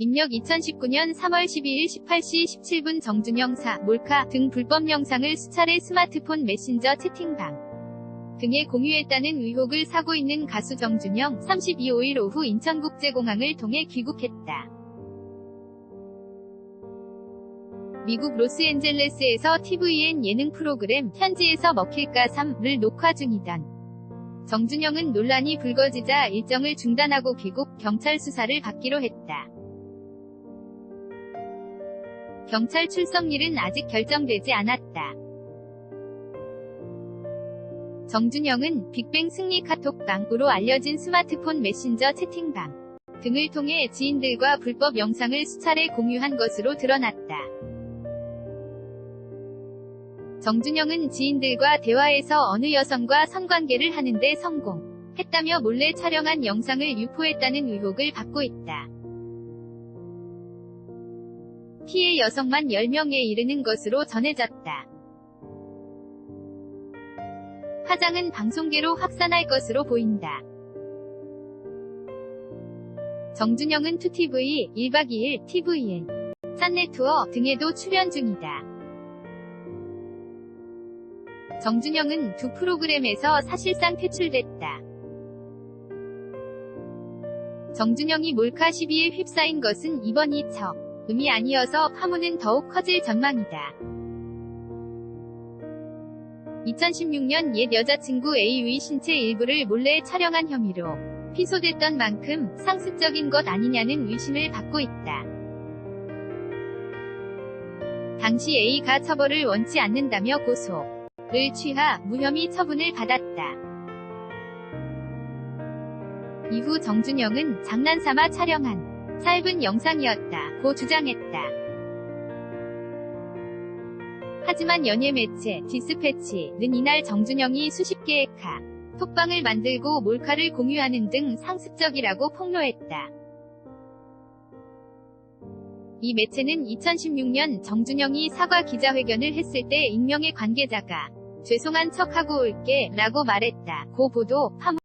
민력 2019년 3월 12일 18시 17분 정준영 사, 몰카 등 불법 영상을 수차례 스마트폰 메신저 채팅방 등에 공유했다는 의혹을 사고 있는 가수 정준영 32 5일 오후 인천국제공항을 통해 귀국했다. 미국 로스앤젤레스에서 TVN 예능 프로그램 현지에서 먹힐까 3를 녹화 중이던 정준영은 논란이 불거지자 일정을 중단하고 귀국 경찰 수사를 받기로 했다. 경찰 출석일은 아직 결정되지 않았다. 정준영은 빅뱅 승리 카톡방으로 알려진 스마트폰 메신저 채팅방 등을 통해 지인들과 불법 영상을 수차례 공유한 것으로 드러났다. 정준영은 지인들과 대화에서 어느 여성과 성관계를 하는데 성공했다며 몰래 촬영한 영상을 유포했다는 의혹을 받고 있다. 피해 여성만 10명에 이르는 것으로 전해졌다. 화장은 방송계로 확산할 것으로 보인다. 정준영은 2TV, 1박 2일, TVN, 짠내투어 등에도 출연 중이다. 정준영은 두 프로그램에서 사실상 퇴출됐다. 정준영이 몰카 시비에 휩싸인 것은 이번이 처 음이 아니어서 파문은 더욱 커질 전망이다. 2016년 옛 여자친구 A의 신체 일부를 몰래 촬영한 혐의로 피소됐던 만큼 상습적인 것 아니냐는 의심을 받고 있다. 당시 A가 처벌을 원치 않는다며 고소를 취하 무혐의 처분을 받았다. 이후 정준영은 장난삼아 촬영한 짧은 영상이었다. 고 주장했다. 하지만 연예 매체 디스패치는 이날 정준영이 수십 개의 카 톡방을 만들고 몰카를 공유하는 등 상습적이라고 폭로했다. 이 매체는 2016년 정준영이 사과 기자회견을 했을 때 익명의 관계자가 죄송한 척하고 올게 라고 말했다. 고 보도 파문